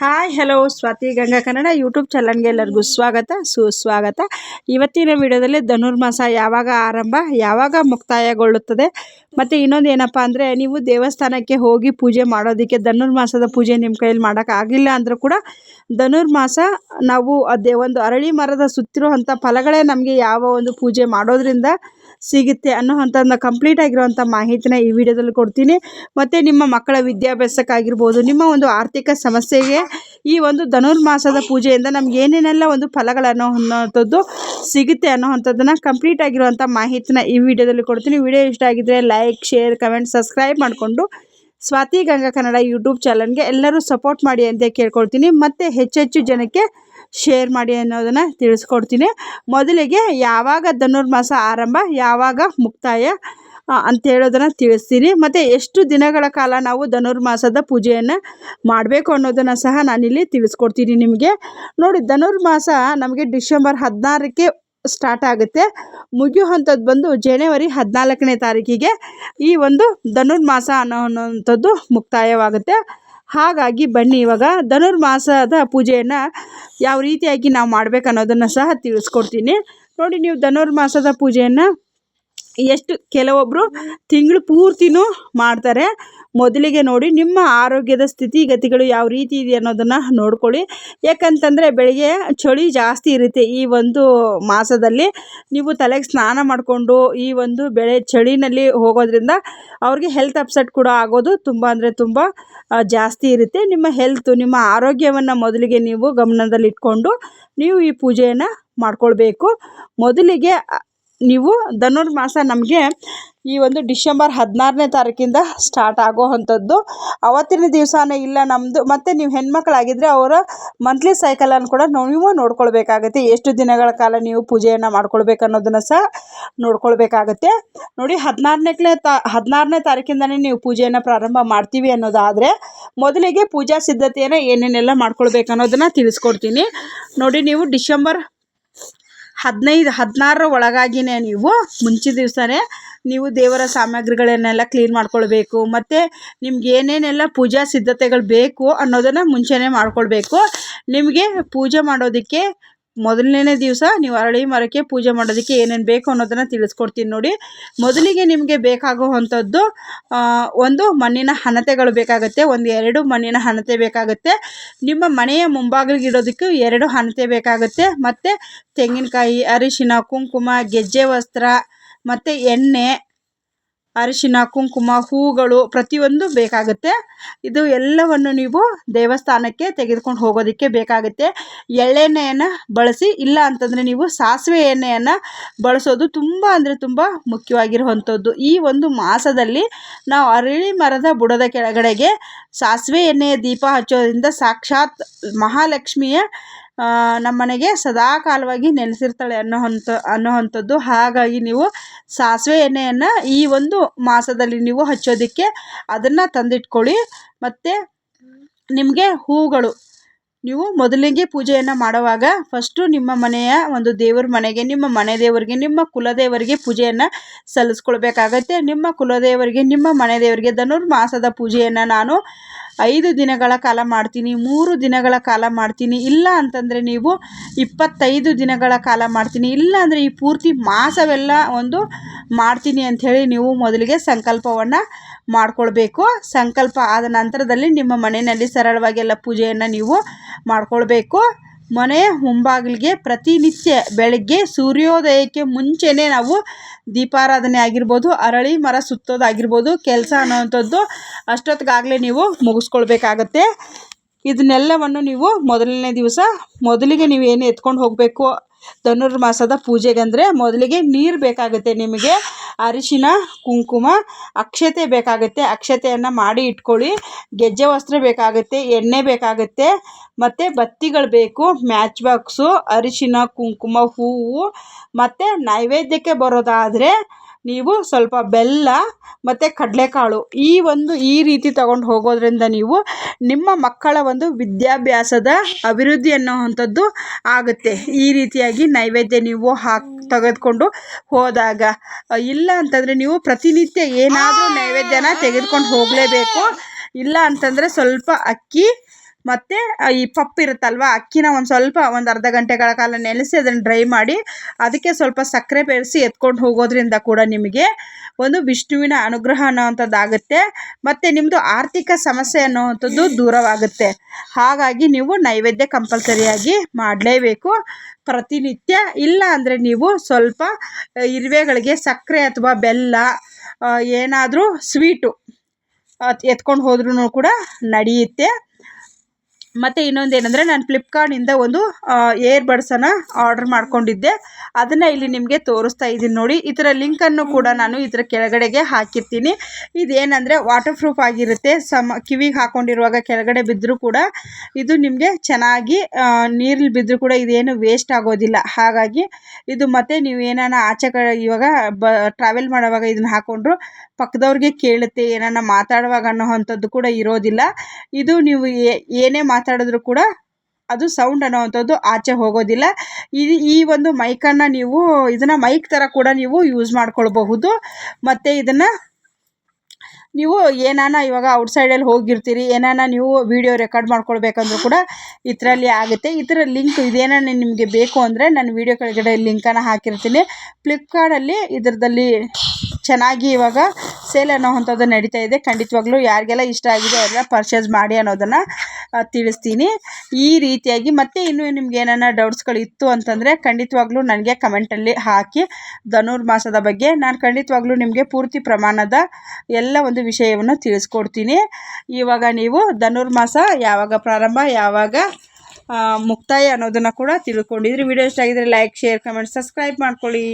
Hi hello Swathi Ganga Kannada YouTube ಚಾನಲ್ಗೆ ಎಲ್ಲರಿಗೂ ಸ್ವಾಗತ, ಸುಸ್ವಾಗತ. ಇವತ್ತಿನ ವಿಡಿಯೋದಲ್ಲಿ ಧನುರ್ಮಾಸ ಯಾವಾಗ ಆರಂಭ, ಯಾವಾಗ ಮುಕ್ತಾಯಗೊಳ್ಳುತ್ತದೆ, ಮತ್ತು ಇನ್ನೊಂದು ಏನಪ್ಪ ಅಂದರೆ, ನೀವು ದೇವಸ್ಥಾನಕ್ಕೆ ಹೋಗಿ ಪೂಜೆ ಮಾಡೋದಕ್ಕೆ ಧನುರ್ಮಾಸದ ಪೂಜೆ ನಿಮ್ಮ ಕೈಯಲ್ಲಿ ಮಾಡೋಕ್ಕಾಗಿಲ್ಲ ಅಂದರೂ ಕೂಡ ಧನುರ್ಮಾಸ ನಾವು ಅದೇ ಒಂದು ಅರಳಿ ಮರದ ಸುತ್ತಿರುವಂಥ ಫಲಗಳೇ ನಮಗೆ ಯಾವ ಒಂದು ಪೂಜೆ ಮಾಡೋದ್ರಿಂದ ಸಿಗುತ್ತೆ ಅನ್ನೋವಂಥದ್ದನ್ನ ಕಂಪ್ಲೀಟ್ ಆಗಿರುವಂಥ ಮಾಹಿತಿನ ಈ ವಿಡಿಯೋದಲ್ಲಿ ಕೊಡ್ತೀನಿ. ಮತ್ತು ನಿಮ್ಮ ಮಕ್ಕಳ ವಿದ್ಯಾಭ್ಯಾಸಕ್ಕಾಗಿರ್ಬೋದು ನಿಮ್ಮ ಒಂದು ಆರ್ಥಿಕ ಸಮಸ್ಯೆಗೆ ಈ ಒಂದು ಧನುರ್ಮಾಸದ ಪೂಜೆಯಿಂದ ನಮ್ಗೆ ಏನೇನೆಲ್ಲ ಒಂದು ಫಲಗಳನ್ನು ಅನ್ನೋವಂಥದ್ದು ಸಿಗುತ್ತೆ ಅನ್ನೋವಂಥದ್ದನ್ನು ಕಂಪ್ಲೀಟ್ ಆಗಿರುವಂಥ ಮಾಹಿತಿನ ಈ ವಿಡಿಯೋದಲ್ಲಿ ಕೊಡ್ತೀನಿ. ವಿಡಿಯೋ ಇಷ್ಟ ಆಗಿದ್ದರೆ ಲೈಕ್ ಶೇರ್ ಕಮೆಂಟ್ ಸಬ್ಸ್ಕ್ರೈಬ್ ಮಾಡಿಕೊಂಡು ಸ್ವಾತಿ ಗಂಗಾ ಕನ್ನಡ ಯೂಟ್ಯೂಬ್ ಚಾನಲ್ಗೆ ಎಲ್ಲರೂ ಸಪೋರ್ಟ್ ಮಾಡಿ ಅಂತ ಕೇಳ್ಕೊಳ್ತೀನಿ. ಮತ್ತು ಹೆಚ್ಚೆಚ್ಚು ಜನಕ್ಕೆ ಶೇರ್ ಮಾಡಿ ಅನ್ನೋದನ್ನು ತಿಳಿಸ್ಕೊಡ್ತೀನಿ. ಮೊದಲಿಗೆ ಯಾವಾಗ ಧನುರ್ಮಾಸ ಆರಂಭ, ಯಾವಾಗ ಮುಕ್ತಾಯ ಅಂತ ಹೇಳೋದನ್ನು ತಿಳಿಸ್ತೀನಿ. ಮತ್ತು ಎಷ್ಟು ದಿನಗಳ ಕಾಲ ನಾವು ಧನುರ್ಮಾಸದ ಪೂಜೆಯನ್ನು ಮಾಡಬೇಕು ಅನ್ನೋದನ್ನು ಸಹ ನಾನಿಲ್ಲಿ ತಿಳಿಸ್ಕೊಡ್ತೀನಿ ನಿಮಗೆ. ನೋಡಿ ಧನುರ್ಮಾಸ ನಮಗೆ ಡಿಸೆಂಬರ್ ಹದಿನಾರಕ್ಕೆ ಸ್ಟಾರ್ಟ್ ಆಗುತ್ತೆ. ಮುಗಿಯುವಂಥದ್ದು ಬಂದು ಜನವರಿ ಹದಿನಾಲ್ಕನೇ ತಾರೀಕಿಗೆ ಈ ಒಂದು ಧನುರ್ಮಾಸ ಅನ್ನೋ ಅನ್ನೋವಂಥದ್ದು ಮುಕ್ತಾಯವಾಗುತ್ತೆ. ಹಾಗಾಗಿ ಬನ್ನಿ, ಇವಾಗ ಧನುರ್ಮಾಸದ ಪೂಜೆಯನ್ನು ಯಾವ ರೀತಿಯಾಗಿ ನಾವು ಮಾಡ್ಬೇಕು ಅನ್ನೋದನ್ನು ಸಹ ತಿಳಿಸ್ಕೊಡ್ತೀನಿ. ನೋಡಿ, ನೀವು ಧನುರ್ಮಾಸದ ಪೂಜೆಯನ್ನು ಎಷ್ಟು ಕೆಲವೊಬ್ಬರು ತಿಂಗಳು ಪೂರ್ತಿನೂ ಮಾಡ್ತಾರೆ. ಮೊದಲಿಗೆ ನೋಡಿ ನಿಮ್ಮ ಆರೋಗ್ಯದ ಸ್ಥಿತಿಗತಿಗಳು ಯಾವ ರೀತಿ ಇದೆ ಅನ್ನೋದನ್ನು ನೋಡ್ಕೊಳ್ಳಿ. ಯಾಕಂತಂದರೆ ಬೆಳಿಗ್ಗೆ ಚಳಿ ಜಾಸ್ತಿ ಇರುತ್ತೆ ಈ ಒಂದು ಮಾಸದಲ್ಲಿ. ನೀವು ತಲೆಗೆ ಸ್ನಾನ ಮಾಡಿಕೊಂಡು ಈ ಒಂದು ಬೆಳೆ ಚಳಿನಲ್ಲಿ ಹೋಗೋದ್ರಿಂದ ಅವ್ರಿಗೆ ಹೆಲ್ತ್ ಅಪ್ಸೆಟ್ ಕೂಡ ಆಗೋದು ತುಂಬ ಅಂದರೆ ತುಂಬ ಜಾಸ್ತಿ ಇರುತ್ತೆ. ನಿಮ್ಮ ಹೆಲ್ತ್ ನಿಮ್ಮ ಆರೋಗ್ಯವನ್ನು ಮೊದಲಿಗೆ ನೀವು ಗಮನದಲ್ಲಿಟ್ಕೊಂಡು ನೀವು ಈ ಪೂಜೆಯನ್ನು ಮಾಡ್ಕೊಳ್ಬೇಕು. ಮೊದಲಿಗೆ ನೀವು ಧನುರ್ಮಾಸ ನಮಗೆ ಈ ಒಂದು ಡಿಸೆಂಬರ್ ಹದಿನಾರನೇ ತಾರೀಕಿಂದ ಸ್ಟಾರ್ಟ್ ಆಗೋ ಅಂಥದ್ದು. ಅವತ್ತಿನ ದಿವಸನೇ ಇಲ್ಲ ನಮ್ಮದು ಮತ್ತು ನೀವು ಹೆಣ್ಮಕ್ಳಾಗಿದ್ದರೆ ಅವರ ಮಂತ್ಲಿ ಸೈಕಲನ್ನು ಕೂಡ ನೀವು ನೋಡ್ಕೊಳ್ಬೇಕಾಗತ್ತೆ. ಎಷ್ಟು ದಿನಗಳ ಕಾಲ ನೀವು ಪೂಜೆಯನ್ನು ಮಾಡ್ಕೊಳ್ಬೇಕು ಅನ್ನೋದನ್ನು ಸಹ ನೋಡ್ಕೊಳ್ಬೇಕಾಗತ್ತೆ. ನೋಡಿ, ಹದಿನಾರನೇ ತಾ, ಹದಿನಾರನೇ ತಾರೀಕಿಂದನೇ ನೀವು ಪೂಜೆಯನ್ನು ಪ್ರಾರಂಭ ಮಾಡ್ತೀವಿ ಅನ್ನೋದಾದರೆ ಮೊದಲಿಗೆ ಪೂಜಾ ಸಿದ್ಧತೆಯನ್ನು ಏನೇನೆಲ್ಲ ಮಾಡ್ಕೊಳ್ಬೇಕು ಅನ್ನೋದನ್ನು ತಿಳಿಸ್ಕೊಡ್ತೀನಿ. ನೋಡಿ, ನೀವು ಡಿಸೆಂಬರ್ ಹದಿನೈದು, ಹದಿನಾರರ ಒಳಗಾಗಿನೇ ನೀವು ಮುಂಚಿನ ದಿವಸನೇ ನೀವು ದೇವರ ಸಾಮಗ್ರಿಗಳನ್ನೆಲ್ಲ ಕ್ಲೀನ್ ಮಾಡ್ಕೊಳ್ಬೇಕು, ಮತ್ತು ನಿಮ್ಗೆ ಏನೇನೆಲ್ಲ ಪೂಜಾ ಸಿದ್ಧತೆಗಳು ಬೇಕು ಅನ್ನೋದನ್ನು ಮುಂಚೆನೇ ಮಾಡ್ಕೊಳ್ಬೇಕು. ನಿಮಗೆ ಪೂಜೆ ಮಾಡೋದಕ್ಕೆ ಮೊದಲನೇ ದಿವಸ ನೀವು ಅರಳಿ ಮರಕ್ಕೆ ಪೂಜೆ ಮಾಡೋದಕ್ಕೆ ಏನೇನು ಬೇಕು ಅನ್ನೋದನ್ನು ತಿಳಿಸ್ಕೊಡ್ತೀನಿ ನೋಡಿ. ಮೊದಲಿಗೆ ನಿಮಗೆ ಬೇಕಾಗುವಂಥದ್ದು ಒಂದು ಮಣ್ಣಿನ ಹಣತೆಗಳು ಬೇಕಾಗುತ್ತೆ, ಒಂದು ಎರಡು ಮಣ್ಣಿನ ಹಣತೆ ಬೇಕಾಗುತ್ತೆ. ನಿಮ್ಮ ಮನೆಯ ಮುಂಭಾಗಲಿಗೆ ಇಡೋದಕ್ಕೂ ಎರಡು ಹಣತೆ ಬೇಕಾಗುತ್ತೆ. ಮತ್ತು ತೆಂಗಿನಕಾಯಿ, ಅರಿಶಿನ, ಕುಂಕುಮ, ಗೆಜ್ಜೆ ವಸ್ತ್ರ, ಮತ್ತು ಎಣ್ಣೆ ಅರಿಶಿನ, ಕುಂಕುಮ, ಹೂಗಳು ಪ್ರತಿಯೊಂದು ಬೇಕಾಗುತ್ತೆ. ಇದು ಎಲ್ಲವನ್ನು ನೀವು ದೇವಸ್ಥಾನಕ್ಕೆ ತೆಗೆದುಕೊಂಡು ಹೋಗೋದಕ್ಕೆ ಬೇಕಾಗುತ್ತೆ. ಎಳ್ಳೆಣ್ಣೆಯನ್ನು ಬಳಸಿ, ಇಲ್ಲ ಅಂತಂದರೆ ನೀವು ಸಾಸಿವೆ ಎಣ್ಣೆಯನ್ನು ಬಳಸೋದು ತುಂಬ ಅಂದರೆ ತುಂಬ ಮುಖ್ಯವಾಗಿರುವಂಥದ್ದು. ಈ ಒಂದು ಮಾಸದಲ್ಲಿ ನಾವು ಅರಳಿ ಮರದ ಬುಡದ ಕೆಳಗಡೆಗೆ ಸಾಸಿವೆ ಎಣ್ಣೆಯ ದೀಪ ಹಚ್ಚೋದ್ರಿಂದ ಸಾಕ್ಷಾತ್ ಮಹಾಲಕ್ಷ್ಮಿಯ ನಮ್ಮನೆಗೆ ಸದಾಕಾಲವಾಗಿ ನೆಲೆಸಿರ್ತಾಳೆ ಅನ್ನೋವಂಥ ಅನ್ನೋವಂಥದ್ದು ಹಾಗಾಗಿ ನೀವು ಸಾಸಿವೆ ಎಣ್ಣೆಯನ್ನು ಈ ಒಂದು ಮಾಸದಲ್ಲಿ ನೀವು ಹಚ್ಚೋದಕ್ಕೆ ಅದನ್ನು ತಂದಿಟ್ಕೊಳ್ಳಿ. ಮತ್ತು ನಿಮಗೆ ಹೂಗಳು, ನೀವು ಮೊದಲಿಗೆ ಪೂಜೆಯನ್ನು ಮಾಡುವಾಗ ಫಸ್ಟು ನಿಮ್ಮ ಮನೆಯ ಒಂದು ದೇವರ ಮನೆಗೆ, ನಿಮ್ಮ ಮನೆ ದೇವರಿಗೆ, ನಿಮ್ಮ ಕುಲದೇವರಿಗೆ ಪೂಜೆಯನ್ನು ಸಲ್ಲಿಸ್ಕೊಳ್ಬೇಕಾಗತ್ತೆ. ನಿಮ್ಮ ಕುಲದೇವರಿಗೆ, ನಿಮ್ಮ ಮನೆ ದೇವರಿಗೆ ಧನುರ್ಮಾಸದ ಪೂಜೆಯನ್ನು ನಾನು ಐದು ದಿನಗಳ ಕಾಲ ಮಾಡ್ತೀನಿ, ಮೂರು ದಿನಗಳ ಕಾಲ ಮಾಡ್ತೀನಿ. ಇಲ್ಲ ಅಂತಂದರೆ ನೀವು ಇಪ್ಪತ್ತೈದು ದಿನಗಳ ಕಾಲ ಮಾಡ್ತೀನಿ. ಇಲ್ಲ ಅಂದರೆ ಈ ಪೂರ್ತಿ ಮಾಸವೆಲ್ಲ ಒಂದು ಮಾಡ್ತೀನಿ ಅಂಥೇಳಿ ನೀವು ಮೊದಲಿಗೆ ಸಂಕಲ್ಪವನ್ನು ಮಾಡ್ಕೊಳ್ಬೇಕು. ಸಂಕಲ್ಪ ಆದ ನಂತರದಲ್ಲಿ ನಿಮ್ಮ ಮನೆಯಲ್ಲಿ ಸರಳವಾಗಿ ಎಲ್ಲ ಪೂಜೆಯನ್ನು ನೀವು ಮಾಡ್ಕೊಳ್ಬೇಕು. ಮನೆಯ ಮುಂಬಾಗಿಲಿಗೆ ಪ್ರತಿನಿತ್ಯ ಬೆಳಗ್ಗೆ ಸೂರ್ಯೋದಯಕ್ಕೆ ಮುಂಚೆನೇ ನಾವು ದೀಪಾರಾಧನೆ ಆಗಿರ್ಬೋದು, ಅರಳಿ ಮರ ಸುತ್ತೋದಾಗಿರ್ಬೋದು ಕೆಲಸ ಅನ್ನೋವಂಥದ್ದು ಅಷ್ಟೊತ್ತಿಗಾಗಲೇ ನೀವು ಮುಗಿಸ್ಕೊಳ್ಬೇಕಾಗತ್ತೆ. ಇದನ್ನೆಲ್ಲವನ್ನು ನೀವು ಮೊದಲನೇ ದಿವಸ, ಮೊದಲಿಗೆ ನೀವು ಏನು ಎತ್ಕೊಂಡು ಹೋಗಬೇಕು ಧನುರ್ಮಾಸದ ಪೂಜೆಗಂದರೆ ಮೊದಲಿಗೆ ನೀರು ಬೇಕಾಗುತ್ತೆ ನಿಮಗೆ, ಅರಿಶಿನ, ಕುಂಕುಮ, ಅಕ್ಷತೆ ಬೇಕಾಗುತ್ತೆ. ಅಕ್ಷತೆಯನ್ನು ಮಾಡಿ ಇಟ್ಕೊಳ್ಳಿ. ಗೆಜ್ಜೆ ವಸ್ತ್ರ ಬೇಕಾಗುತ್ತೆ, ಎಣ್ಣೆ ಬೇಕಾಗುತ್ತೆ, ಮತ್ತು ಬತ್ತಿಗಳು ಬೇಕು, ಮ್ಯಾಚ್ ಬಾಕ್ಸು, ಅರಿಶಿನ, ಕುಂಕುಮ, ಹೂವು, ಮತ್ತು ನೈವೇದ್ಯಕ್ಕೆ ಬರೋದಾದರೆ ನೀವು ಸ್ವಲ್ಪ ಬೆಲ್ಲ ಮತ್ತು ಕಡಲೆಕಾಳು ಈ ಒಂದು ಈ ರೀತಿ ತಗೊಂಡು ಹೋಗೋದ್ರಿಂದ ನೀವು ನಿಮ್ಮ ಮಕ್ಕಳ ಒಂದು ವಿದ್ಯಾಭ್ಯಾಸದ ಅಭಿವೃದ್ಧಿ ಅನ್ನೋವಂಥದ್ದು ಆಗುತ್ತೆ. ಈ ರೀತಿಯಾಗಿ ನೈವೇದ್ಯ ನೀವು ಹಾಕಿ ತೆಗೆದುಕೊಂಡು ಹೋದಾಗ, ಇಲ್ಲ ಅಂತಂದರೆ ನೀವು ಪ್ರತಿನಿತ್ಯ ಏನಾದರೂ ನೈವೇದ್ಯನ ತೆಗೆದುಕೊಂಡು ಹೋಗಲೇಬೇಕು. ಇಲ್ಲ ಅಂತಂದರೆ ಸ್ವಲ್ಪ ಅಕ್ಕಿ ಮತ್ತು ಈ ಪಪ್ಪು ಇರುತ್ತಲ್ವ, ಅಕ್ಕಿನ ಒಂದು ಸ್ವಲ್ಪ ಒಂದು ಅರ್ಧ ಗಂಟೆಗಳ ಕಾಲ ನೆನೆಸಿ ಅದನ್ನು ಡ್ರೈ ಮಾಡಿ, ಅದಕ್ಕೆ ಸ್ವಲ್ಪ ಸಕ್ಕರೆ ಬೆರೆಸಿ ಎತ್ಕೊಂಡು ಹೋಗೋದ್ರಿಂದ ಕೂಡ ನಿಮಗೆ ಒಂದು ವಿಷ್ಣುವಿನ ಅನುಗ್ರಹ ಅನ್ನೋವಂಥದ್ದು ಆಗುತ್ತೆ ಮತ್ತು ನಿಮ್ಮದು ಆರ್ಥಿಕ ಸಮಸ್ಯೆ ಅನ್ನೋವಂಥದ್ದು ದೂರವಾಗುತ್ತೆ. ಹಾಗಾಗಿ ನೀವು ನೈವೇದ್ಯ ಕಂಪಲ್ಸರಿಯಾಗಿ ಮಾಡಲೇಬೇಕು. ಪ್ರತಿನಿತ್ಯ ಇಲ್ಲ ಅಂದರೆ ನೀವು ಸ್ವಲ್ಪ ಇರುವೆಗಳಿಗೆ ಸಕ್ಕರೆ ಅಥವಾ ಬೆಲ್ಲ ಏನಾದರೂ ಸ್ವೀಟು ಎತ್ಕೊಂಡು ಹೋದ್ರೂ ಕೂಡ ನಡೆಯುತ್ತೆ. ಮತ್ತು ಇನ್ನೊಂದು ಏನಂದರೆ ನಾನು ಫ್ಲಿಪ್ಕಾರ್ಟಿಂದ ಒಂದು ಏರ್ ಬಡ್ಸನ್ನು ಆರ್ಡ್ರ್ ಮಾಡ್ಕೊಂಡಿದ್ದೆ. ಅದನ್ನು ಇಲ್ಲಿ ನಿಮಗೆ ತೋರಿಸ್ತಾ ಇದ್ದೀನಿ ನೋಡಿ. ಇದರ ಲಿಂಕನ್ನು ಕೂಡ ನಾನು ಇದರ ಕೆಳಗಡೆಗೆ ಹಾಕಿರ್ತೀನಿ. ಇದೇನಂದರೆ ವಾಟರ್ ಪ್ರೂಫ್ ಆಗಿರುತ್ತೆ. ಸಮ, ಕಿವಿಗೆ ಹಾಕ್ಕೊಂಡಿರುವಾಗ ಕೆಳಗಡೆ ಬಿದ್ದರೂ ಕೂಡ ಇದು ನಿಮಗೆ ಚೆನ್ನಾಗಿ ನೀರಲ್ಲಿ ಬಿದ್ದರೂ ಕೂಡ ಇದೇನು ವೇಸ್ಟ್ ಆಗೋದಿಲ್ಲ. ಹಾಗಾಗಿ ಇದು ಮತ್ತು ನೀವು ಏನಾನ ಆಚೆ ಕಡೆ ಇವಾಗ ಬ ಟ್ರಾವೆಲ್ ಮಾಡೋವಾಗ ಇದನ್ನು ಹಾಕ್ಕೊಂಡ್ರು ಪಕ್ಕದವ್ರಿಗೆ ಕೇಳುತ್ತೆ, ಏನಾನ ಮಾತಾಡುವಾಗ ಅನ್ನೋ ಕೂಡ ಇರೋದಿಲ್ಲ. ಇದು ನೀವು ಏನೇ ಮಾತಾಡಿದ್ರು ಕೂಡ ಅದು ಸೌಂಡ್ ಅನ್ನೋವಂಥದ್ದು ಆಚೆ ಹೋಗೋದಿಲ್ಲ. ಈ ಈ ಒಂದು ಮೈಕನ್ನು ನೀವು, ಇದನ್ನು ಮೈಕ್ ಥರ ಕೂಡ ನೀವು ಯೂಸ್ ಮಾಡ್ಕೊಳ್ಬಹುದು. ಮತ್ತು ಇದನ್ನು ನೀವು ಏನಾನ ಇವಾಗ ಔಟ್ಸೈಡಲ್ಲಿ ಹೋಗಿರ್ತೀರಿ, ಏನಾನ ನೀವು ವೀಡಿಯೋ ರೆಕಾರ್ಡ್ ಮಾಡ್ಕೊಳ್ಬೇಕಂದ್ರೂ ಕೂಡ ಇದರಲ್ಲಿ ಆಗುತ್ತೆ. ಇದರ ಲಿಂಕ್ ಇದೇನಾನ ನಿಮಗೆ ಬೇಕು ಅಂದರೆ ನಾನು ವೀಡಿಯೋ ಕೆಳಗಡೆ ಲಿಂಕನ್ನು ಹಾಕಿರ್ತೀನಿ. ಫ್ಲಿಪ್ಕಾರ್ಟಲ್ಲಿ ಇದರದಲ್ಲಿ ಚೆನ್ನಾಗಿ ಇವಾಗ ಸೇಲ್ ಅನ್ನೋವಂಥದ್ದು ನಡೀತಾ ಇದೆ. ಖಂಡಿತವಾಗ್ಲೂ ಯಾರಿಗೆಲ್ಲ ಇಷ್ಟ ಆಗಿದೆ ಅವರೆಲ್ಲ ಪರ್ಚೇಸ್ ಮಾಡಿ ಅನ್ನೋದನ್ನು ತಿಳಿಸ್ತೀನಿ. ಈ ರೀತಿಯಾಗಿ ಮತ್ತೆ ಇನ್ನೂ ನಿಮ್ಗೆ ಏನಾರ ಡೌಟ್ಸ್ಗಳು ಇತ್ತು ಅಂತಂದರೆ ಖಂಡಿತವಾಗ್ಲೂ ನನಗೆ ಕಮೆಂಟಲ್ಲಿ ಹಾಕಿ. ಧನುರ್ಮಾಸದ ಬಗ್ಗೆ ನಾನು ಖಂಡಿತವಾಗ್ಲೂ ನಿಮಗೆ ಪೂರ್ತಿ ಪ್ರಮಾಣದ ಎಲ್ಲ ಒಂದು ವಿಷಯವನ್ನು ತಿಳಿಸ್ಕೊಡ್ತೀನಿ. ಇವಾಗ ನೀವು ಧನುರ್ಮಾಸ ಯಾವಾಗ ಪ್ರಾರಂಭ, ಯಾವಾಗ ಮುಕ್ತಾಯ ಅನ್ನೋದನ್ನು ಕೂಡ ತಿಳ್ಕೊಂಡಿದ್ರಿ. ವಿಡಿಯೋ ಇಷ್ಟ ಆಗಿದ್ರೆ ಲೈಕ್ ಶೇರ್ ಕಮೆಂಟ್ ಸಬ್ಸ್ಕ್ರೈಬ್ ಮಾಡ್ಕೊಳ್ಳಿ.